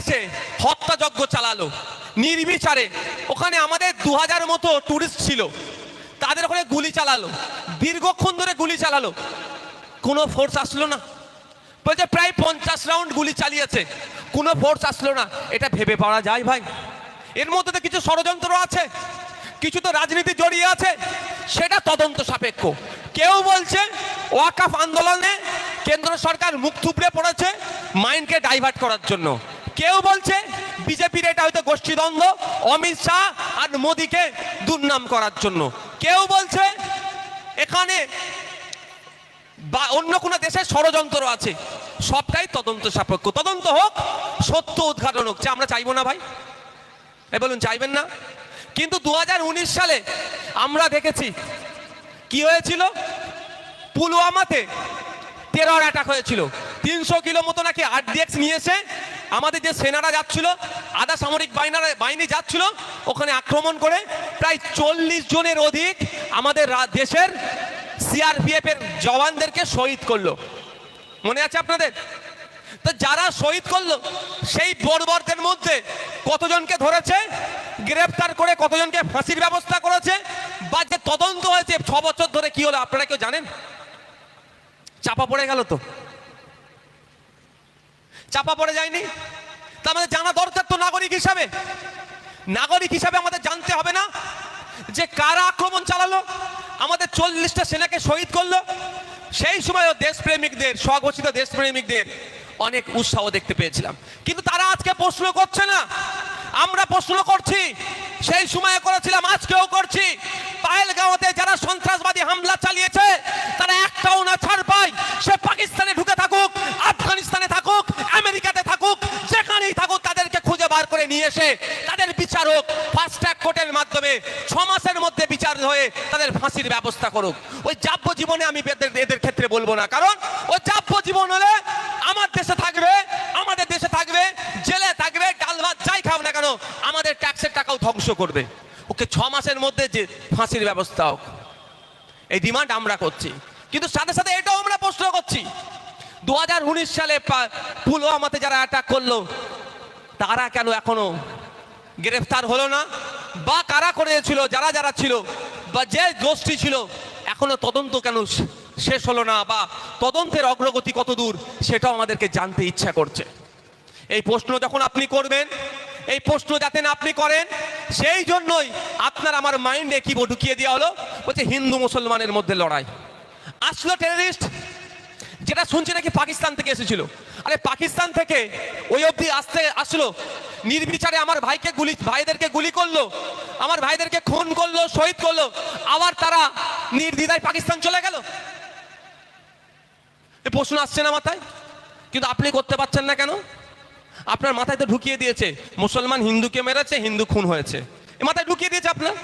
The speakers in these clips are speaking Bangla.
এসে হত্যাযজ্ঞ চালালো, নির্বিচারে। ওখানে আমাদের দু হাজার মতো টুরিস্ট ছিল, তাদের ওখানে গুলি চালালো, দীর্ঘক্ষণ ধরে গুলি চালালো। কোনো ফোর্স আসলো না। বলছে, প্রায় পঞ্চাশ রাউন্ড গুলি চালিয়েছে, কোনো ফোর্স আসলো না। এটা ভেবে পাওয়া যায় ভাই। এর মধ্যে তো কিছু ষড়যন্ত্র আছে, কিছু তো রাজনীতি জড়িয়ে আছে, সেটা তদন্ত সাপেক্ষ। কেউ বলছে, ওয়াকাফ আন্দোলনে কেন্দ্র সরকার মুখ থুবড়ে পড়েছে মাইন্ডকে ডাইভার্ট করার জন্য। কেউ বলছে বিজেপির এটা হয়তো গোষ্ঠীদ্বন্দ্ব, অমিত শাহ আর মোদীকে দুর্নাম করার জন্য। কেউ বলছে এখানে বা অন্য কোনো দেশের ষড়যন্ত্র আছে, সবটাই তদন্ত সাপেক্ষ। তদন্ত হোক, সত্য উদ্ঘাটন হোক, যে আমরা চাইব না ভাই। এ বলুন, চাইবেন না? কিন্তু দু হাজার উনিশ সালে আমরা দেখেছি কি হয়েছিল? পুলওয়ামাতে টেরর অ্যাটাক হয়েছিল। তিনশো কিলো মতো নাকি আরডিএক্স নিয়ে এসে আমাদের যে সেনারা যাচ্ছিল, আধা সামরিক বাহিনারা বাহিনী যাচ্ছিল, ওখানে আক্রমণ করে প্রায় চল্লিশ জনের অধিক আমাদের দেশের সিআরপিএফ এর জওয়ানদেরকে শহীদ করল। মনে আছে আপনাদের? তো যারা শহীদ করল, সেই বর্বরদের মধ্যে কতজনকে ধরেছে গ্রেফতার করে কতজনকে ফাঁসির ব্যবস্থা করেছে, বা যে তদন্ত হয়েছে, ছ বছর ধরে কি হলো, আপনারা কেউ জানেন? চাপা পড়ে গেল তো। চাপা পড়ে যায়নি? তা আমাদের জানা দরকার তো নাগরিক হিসাবে। নাগরিক হিসাবে আমাদের জানতে হবে না যে কারা আক্রমণ চালালো, আমাদের চল্লিশটা সেনাকে শহীদ করল। সেই সময় দেশপ্রেমিকদের, স্বঘোষিত দেশপ্রেমিকদের অনেক উৎসাহ দেখতে পেয়েছিলাম। কিন্তু তারা আজকে প্রশ্ন করছে না। আমরা প্রশ্ন করছি, সেই সময় করেছিলাম আজকেও করছি পায়েলগাঁওতে যারা সন্ত্রাসবাদী হামলা চালিয়েছে তারা একটাও না ছাড় পায় সে পাকিস্তানে ঢুকে থাকুক আফগানিস্তানে থাকুক আমেরিকাতে থাকুক যেখানেই থাকুক তাদেরকে খুঁজে বার করে নিয়ে এসে তাদের বিচারক ফাস্ট ট্র্যাক কোর্টের মাধ্যমে ছ মাসের মধ্যে বিচার হয়ে তাদের ফাঁসির ব্যবস্থা করুক। ওই যাব্য জীবনে আমি এদের ক্ষেত্রে বলব না। কারণ ওই যাব্য জীবন হলে আমার দেশে থাকবে, আমাদের দেশে থাকবে, জেলে থাকবে, ডাল ভাত যাই খাও না কেন, আমাদের ট্যাক্সের টাকাও ধ্বংস করবে। ওকে ছ মাসের মধ্যে যে ফাঁসির ব্যবস্থা হোক, এই ডিমান্ড আমরা করছি। কিন্তু সাথে সাথে এটাও আমরা প্রশ্ন করছি। দু হাজার উনিশ সালে পুলওয়ামাতে যারা অ্যাটাক করল, তারা কেন এখনও গ্রেফতার হলো না। বা কারা করেছিল, যারা যারা ছিল, বা যে গোষ্ঠী ছিল, এখনও তদন্ত কেন শেষ হলো না, বা তদন্তের অগ্রগতি কত দূর, সেটাও আমাদেরকে জানতে ইচ্ছা করছে। এই প্রশ্ন যখন আপনি করবেন, এই প্রশ্ন যাতে না আপনি করেন, সেই জন্যই আপনার আমার মাইন্ডে কি ঢুকিয়ে দেওয়া হলো, বলছে হিন্দু মুসলমানের মধ্যে লড়াই। আসলো টেররিস্ট যেটা শুনছি নাকি পাকিস্তান থেকে এসেছিল। আরে পাকিস্তান থেকে ওই অবধি আসতে, আসলো নির্বিচারে আমার ভাইকে গুলি, ভাইদেরকে গুলি করল, আমার ভাইদেরকে খুন করল, শহীদ করল, আবার তারা নির্দ্বিধায় পাকিস্তান চলে গেল। এই প্রশ্ন আসছে না মাথায়? কিন্তু আপনি করতে পারছেন না কেন? আপনার মাথায় তো ঢুকিয়ে দিয়েছে, মুসলমান হিন্দুকে মেরেছে, হিন্দু খুন হয়েছে। এ মাথায় ঢুকিয়ে দিয়েছে আপনার?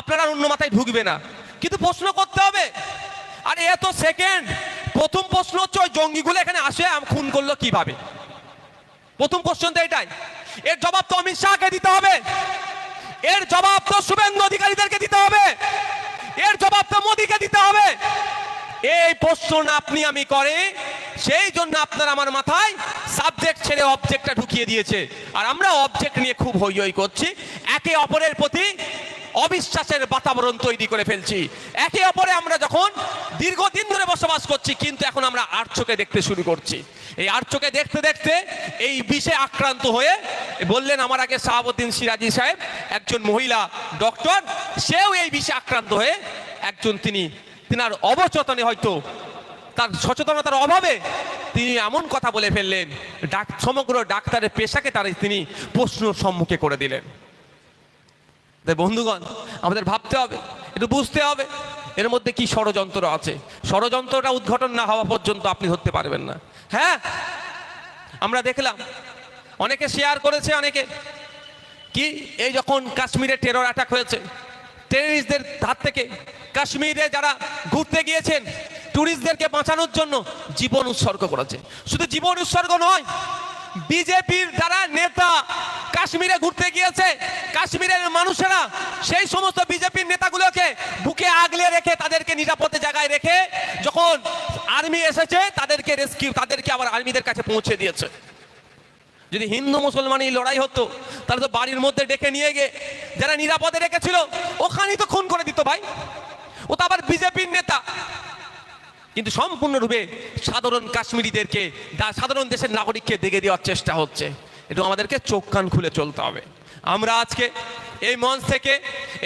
আপনারা অন্য মাথায় ঢুকবে না। কিন্তু প্রশ্ন করতে হবে, আর এ তো সেকেন্ড প্রথম প্রশ্ন হচ্ছে ওই জঙ্গিগুলো এখানে আসে খুন করল কীভাবে? প্রথম প্রশ্ন তো এটাই। এর জবাব তো অমিত শাহকে দিতে হবে। এর জবাব তো শুভেন্দু অধিকারীদেরকে দিতে হবে। এর জবাব তো মোদীকে দিতে হবে। এই প্রশ্ন আপনি আমি করে, সেই জন্য আপনার আমার মাথায় সাবজেক্ট ছেড়ে অবজেক্টটা ঢুকিয়ে দিয়েছে। আর আমরা অবজেক্ট নিয়ে খুব হই হই করছি। একে অপরের প্রতি অবিশ্বাসের বাতাবরণ তৈরি করে ফেলছি। একে অপরে আমরা যখন দীর্ঘদিন ধরে বসবাস করছি, কিন্তু এখন আমরা আর চোখে দেখতে শুরু করছি। এই আর চোখে দেখতে দেখতে এই বিষে আক্রান্ত হয়ে বললেন আমার আগে শাহাবুদ্দিন সিরাজি সাহেব, একজন মহিলা ডক্টর, সেও এই বিষে আক্রান্ত হয়ে একজন তিনি, তিনার অবচেতনে হয়তো তার সচেতনতার অভাবে তিনি এমন কথা বলে ফেললেন, ডাক, সমগ্র ডাক্তারের পেশাকে তার তিনি প্রশ্ন সম্মুখে করে দিলেন। তাই বন্ধুগণ, আমাদের ভাবতে হবে, একটু বুঝতে হবে, এর মধ্যে কি ষড়যন্ত্র আছে। ষড়যন্ত্রটা উদ্ঘাটন না হওয়া পর্যন্ত আপনি ধরতে পারবেন না। হ্যাঁ? আমরা দেখলাম, অনেকে শেয়ার করেছে, অনেকে। কি? এই যখন কাশ্মীরে টেরর অ্যাটাক হয়েছে টেররিস্টদের হাত থেকে কাশ্মীরে যারা ঘুরতে গিয়েছেন ট্যুরিস্টদেরকে বাঁচানোর জন্য জীবন উৎসর্গ করেছে। শুধু জীবন উৎসর্গ নয় বিজেপির যারা নেতা কাশ্মীরে ঘুরতে গিয়েছে, কাশ্মীরের মানুষেরা সেই সমস্ত বিজেপির নেতাগুলোকে বুকে আগলে রেখে তাদেরকে নিরাপদে জায়গায় রেখে যখন আর্মি এসেছে, তাদেরকে রেস্কিউ তাদেরকে আবার আর্মিদের কাছে পৌঁছে দিয়েছে। যদি হিন্দু মুসলমানই লড়াই হতো, তাহলে তো বাড়ির মধ্যে ডেকে নিয়ে গিয়ে যারা নিরাপদে রেখেছিল, ওখানেই তো খুন করে দিত ভাই। ও তো আবার বিজেপির নেতা। কিন্তু সম্পূর্ণরূপে সাধারণ কাশ্মীরিদেরকে সাধারণ দেশের নাগরিককে দেখে দেওয়ার চেষ্টা হচ্ছে। এটা আমাদেরকে চোখ কান খুলে চলতে হবে। আমরা আজকে এই মঞ্চ থেকে,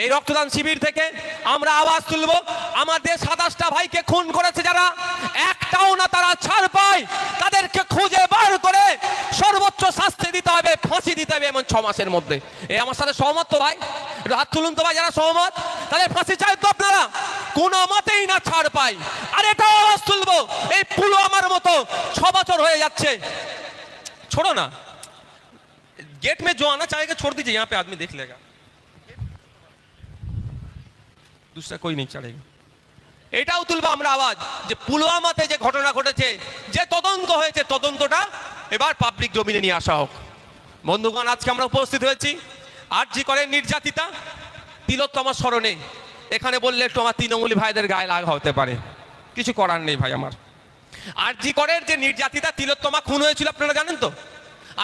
এই রক্তদান শিবির থেকে আমরা আওয়াজ তুলব। আমাদের সাতাশটা ভাইকে খুন করেছে যারা, একটাও না তারা ছাড় পায় তাদেরকে খুঁজে বার করে সর্বোচ্চ শাস্তি দিতে হবে ফাঁসি দিতে হবে এমন ছ মাসের মধ্যে এই আমার সাথে সহমত তো ভাই একটু হাত তুলুন তো ভাই যারা সহমত তাদের ফাঁসি চাই তো আপনারা কোনো মতেই না ছাড় পাই আর এটাও আওয়াজ তুলবো এই পুলওয়ামার মতো ছ বছর হয়ে যাচ্ছে छोड़ो ना गेट में जो आना चाहेगा छोड़ दीजिए यहाँ पे आदमी देख लेगा दूसरा कोई नहीं चढ़ेगा এটাও তুলবো আমরা আওয়াজ যে পুলওয়ামাতে যে ঘটনা ঘটেছে যে তদন্ত হয়েছে তদন্তটা এবার পাবলিক ডোমিনে নিয়ে আসা হোক বন্ধুগণ, আজকে আমরা উপস্থিত হয়েছি আর জি করে নির্যাতিতা, তিলোত্তমা স্মরণে। এখানে বললে একটু আমার তৃণমূলী ভাইদের গায়ে লাগা হতে পারে। কিছু করার নেই ভাই আমার। আর জি করের যে নির্যাতিতা, তিলোত্তমা খুন হয়েছিল, আপনারা জানেন তো?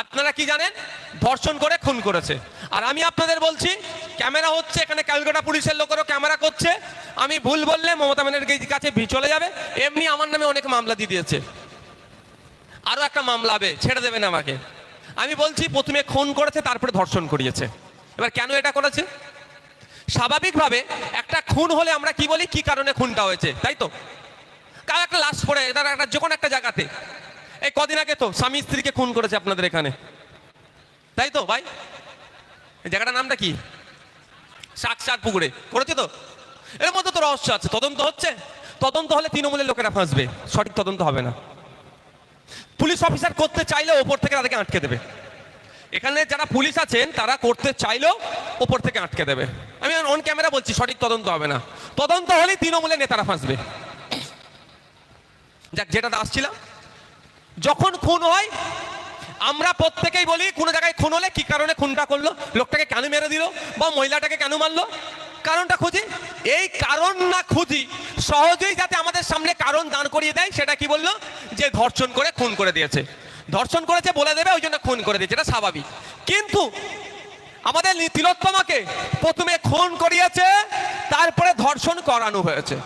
আপনারা কি জানেন? ধর্ষণ করে খুন করেছে। আর আমি আপনাদের বলছি, ক্যামেরা হচ্ছে, এখানে ক্যালকাটা পুলিশের লোকেরও ক্যামেরা করছে। আমি ভুল বললে মমতা ব্যানার্জির কাছে চলে যাবে। এমনি আমার নামে অনেক মামলা দিয়ে দিয়েছে। আরও একটা মামলা হবে, ছেড়ে দেবেন আমাকে। আমি বলছি, প্রথমে খুন করেছে, তারপরে ধর্ষণ করিয়েছে। এবার কেন এটা করেছে? স্বাভাবিকভাবে একটা খুন হলে আমরা কি বলি, কি কারণে খুনটা হয়েছে, তাই তো? কার একটা লাশ পড়ে, এটা একটা কোনো একটা জায়গাতে। এই কদিন আগে তো স্বামী স্ত্রীকে খুন করেছে আপনাদের এখানে। তাই তো, ভাই? জায়গাটার নামটা কি? সাকসার পুকুরে। করেছে তো? এর মধ্যে তো রহস্য আছে। তদন্ত হচ্ছে। তদন্ত হলে তৃণমূলের লোকেরা ফাঁসবে। সঠিক তদন্ত হবে না। পুলিশ অফিসার করতে চাইলে ওপর থেকে তাদেরকে আটকে দেবে। এখানে যারা পুলিশ আছেন, তারা করতে চাইলেও ওপর থেকে আটকে দেবে। আমি অন ক্যামেরা বলছি, সঠিক তদন্ত হবে না। তদন্ত হলেই তৃণমূলের নেতারা ফাঁসবে। যাক, যেটা আসছিলাম যখন খুন হয় আমরা প্রত্যেকেই বলি, কোনো জায়গায় খুন হলে কি কারণে খুনটা করল? লোকটাকে কেন মেরে দিল? বা মহিলাটাকে কেন মারলো? কারণটা খুঁজি। এই কারণ না খুঁজি, সহজেই যাতে আমাদের সামনে কারণ দাঁড় করিয়ে দেয়, সেটা কি বলল? যে ধর্ষণ করে খুন করে দিয়েছে। ধর্ষণ করেছে বলে দেবে, ওই জন্য খুন করে দিয়েছে, এটা স্বাভাবিক। কিন্তু আমাদের তিলোত্তমাকে প্রথমে খুন করিয়েছে, তারপরে ধর্ষণ করানো হয়েছে।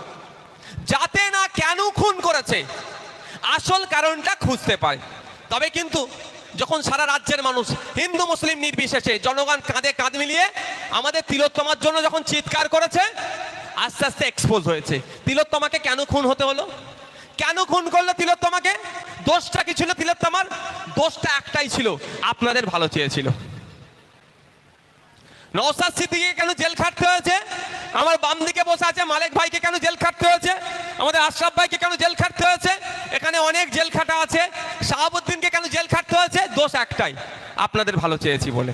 যাতে না কেন খুন করেছে, আসল কারণটা খুঁজতে পারে। তবে কিন্তু যখন সারা রাজ্যের মানুষ, হিন্দু, মুসলিম নির্বিশেষে জনগণ কাঁধে কাঁধ মিলিয়ে আমাদের তিলোত্তমার জন্য যখন চিৎকার করেছে, আস্তে আস্তে এক্সপোজ হয়েছে। তিলোত্তমাকে কেন খুন হতে হলো? কেন খুন করল তিলোত্তমাকে? দোষটা কি ছিল তিলোত্তমার? দোষটা একটাই ছিল, আপনাদের ভালো চেয়েছিল। নওসাদ সিদ্দিকে কেন জেল খাটতে হয়েছে? আমার বাম দিকে বসে আছে মালিক ভাইকে কেন জেল খাটতে হয়েছে? আমাদের আশরাফ ভাইকে কেন জেল খাটতে হয়েছে? এখানে অনেক জেল খাটা আছে। শাহাবুদ্দিনকে কেন জেল খাটতে হয়েছে? দোষ একটাই। আপনাদের ভালো চেয়েছি বলে।